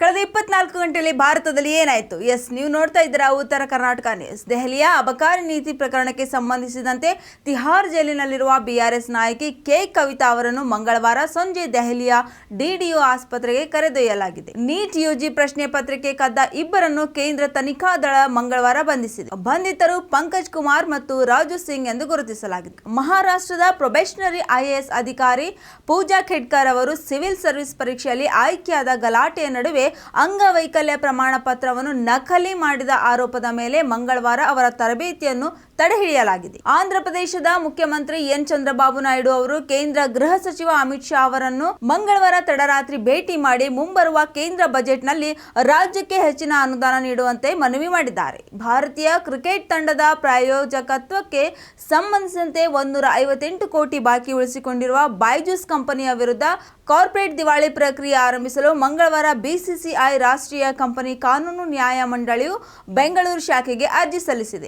ಕಳೆದ ಇಪ್ಪತ್ನಾಲ್ಕು ಗಂಟೆಯಲ್ಲಿ ಭಾರತದಲ್ಲಿ ಏನಾಯಿತು? ಎಸ್, ನೀವು ನೋಡ್ತಾ ಇದ್ದೀರಾ ಉತ್ತರ ಕರ್ನಾಟಕ ನ್ಯೂಸ್. ದೆಹಲಿಯ ಅಬಕಾರಿ ನೀತಿ ಪ್ರಕರಣಕ್ಕೆ ಸಂಬಂಧಿಸಿದಂತೆ ತಿಹಾರ್ ಜೈಲಿನಲ್ಲಿರುವ ಬಿಆರ್ಎಸ್ ನಾಯಕಿ ಕೆ ಕವಿತಾ ಅವರನ್ನು ಮಂಗಳವಾರ ಸಂಜೆ ದೆಹಲಿಯ ಡಿಡಿಒ ಆಸ್ಪತ್ರೆಗೆ ಕರೆದೊಯ್ಯಲಾಗಿದೆ. ನೀಟ್ ಯುಜಿ ಪ್ರಶ್ನೆ ಪತ್ರಿಕೆ ಕದ್ದ ಇಬ್ಬರನ್ನು ಕೇಂದ್ರ ತನಿಖಾ ದಳ ಮಂಗಳವಾರ ಬಂಧಿಸಿದೆ. ಬಂಧಿತರು ಪಂಕಜ್ ಕುಮಾರ್ ಮತ್ತು ರಾಜು ಸಿಂಗ್ ಎಂದು ಗುರುತಿಸಲಾಗಿದೆ. ಮಹಾರಾಷ್ಟ್ರದ ಪ್ರೊಬೆಷನರಿ ಐಎಎಸ್ ಅಧಿಕಾರಿ ಪೂಜಾ ಖೆಡ್ಕರ್ ಅವರು ಸಿವಿಲ್ ಸರ್ವಿಸ್ ಪರೀಕ್ಷೆಯಲ್ಲಿ ಆಯ್ಕೆಯಾದ ಗಲಾಟೆಯ ನಡುವೆ ಅಂಗವೈಕಲ್ಯ ಪ್ರಮಾಣ ಪತ್ರವನ್ನು ನಕಲಿ ಮಾಡಿದ ಆರೋಪದ ಮೇಲೆ ಮಂಗಳವಾರ ಅವರ ತರಬೇತಿಯನ್ನು ತಡೆಹಿಡಿಯಲಾಗಿದೆ. ಆಂಧ್ರಪ್ರದೇಶದ ಮುಖ್ಯಮಂತ್ರಿ ಎನ್ ಚಂದ್ರಬಾಬು ನಾಯ್ಡು ಅವರು ಕೇಂದ್ರ ಗೃಹ ಸಚಿವ ಅಮಿತ್ ಶಾ ಅವರನ್ನು ಮಂಗಳವಾರ ತಡರಾತ್ರಿ ಭೇಟಿ ಮಾಡಿ ಮುಂಬರುವ ಕೇಂದ್ರ ಬಜೆಟ್ನಲ್ಲಿ ರಾಜ್ಯಕ್ಕೆ ಹೆಚ್ಚಿನ ಅನುದಾನ ನೀಡುವಂತೆ ಮನವಿ ಮಾಡಿದ್ದಾರೆ. ಭಾರತೀಯ ಕ್ರಿಕೆಟ್ ತಂಡದ ಪ್ರಾಯೋಜಕತ್ವಕ್ಕೆ ಸಂಬಂಧಿಸಿದಂತೆ ಒಂದೂರ ಐವತ್ತೆಂಟು ಕೋಟಿ ಬಾಕಿ ಉಳಿಸಿಕೊಂಡಿರುವ ಬೈಜೂಸ್ ಕಂಪನಿಯ ವಿರುದ್ಧ ಕಾರ್ಪೊರೇಟ್ ದಿವಾಳಿ ಪ್ರಕ್ರಿಯೆ ಆರಂಭಿಸಲು ಮಂಗಳವಾರ ಬಿಸಿಸಿಐ ರಾಷ್ಟ್ರೀಯ ಕಂಪನಿ ಕಾನೂನು ನ್ಯಾಯ ಮಂಡಳಿಯು ಬೆಂಗಳೂರು ಶಾಖೆಗೆ ಅರ್ಜಿ ಸಲ್ಲಿಸಿದೆ.